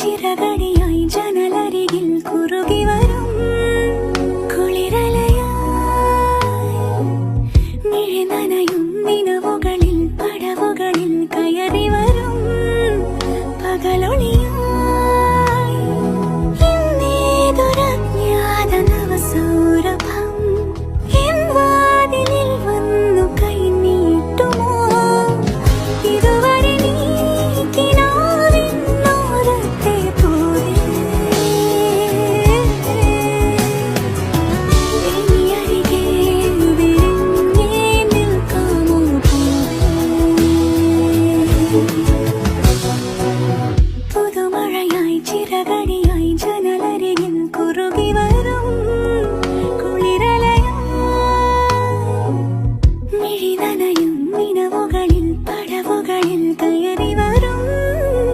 ചിറകടിയായി ജനലരികിൽ കുറുകി വരും. കുളിരലയായി മിഴിനന Música